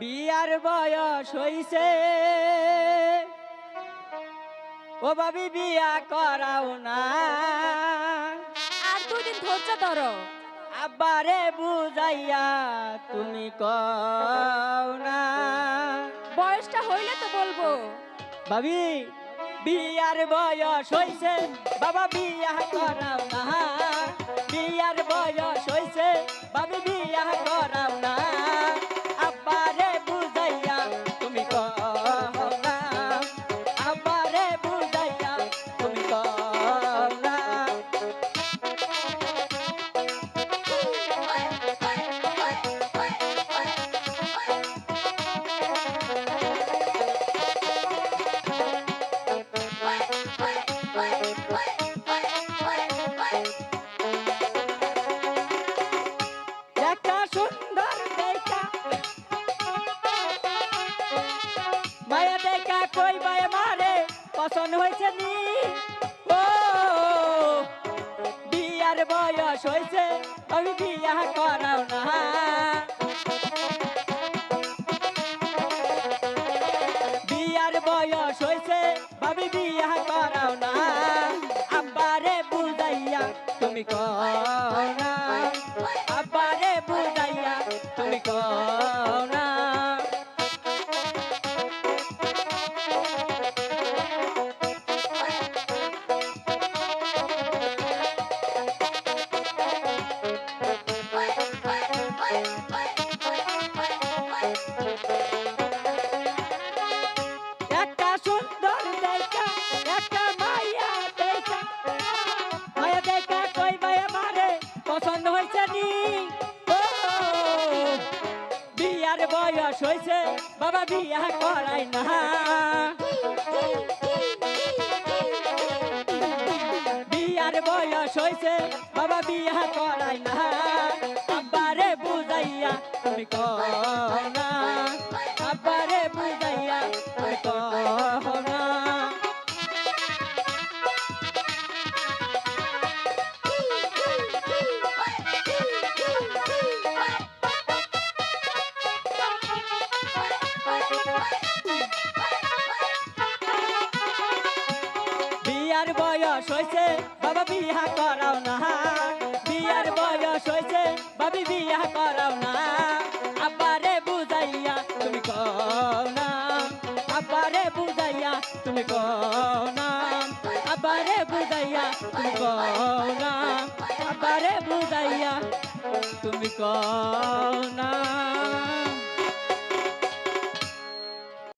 বিয়ার বয়স হইছে। ও বাবি বিয়া করাও না। আর দুদিন ধৈর্য ধরো। আব্বারে বুঝাইয়া তুমি কও না। বয়সটা হইলে তো বলব। ভাবি বিয়ার বয়স হইছে। বাবা বিয়া করাও না। বিয়ার বয়স হইছে। ভাবি বিয়া করাও মায়া দেখা কই মায়া মারে, পছন্দ হয়েছে নি? ও, বিয়ার বয়স হয়েছে আমি বিয়া করাও না। বিয়ার বয়স হয়েছে ভাবি বিয়া করাও না। আব্বারে বুঝাইয়া তুমি না। আব্বারে বুঝাইয়া তুমি কও পছন্দ হয়েছে নি? বিয়ার বয়স হয়েছে, বাবা বিয়া করাই না। বিয়ার বয়স হয়েছে, বাবা বিয়া করাই না। আব্বারে বুঝাইয়া তুমি কও না। আব্বারে বুঝাইয়া তুমি কও বয়স হয়েছে, বাবা বিয়া করাও না। বিয়ার বয়স হয়েছে, বাবি বিয়া করাও না। আব্বারে বুঝাইয়া তুমি কও না। আব্বারে বুঝাইয়া তুমি কও না। আব্বারে বুঝাইয়া তুমি কও না। আব্বারে বুঝাইয়া তুমি কও না।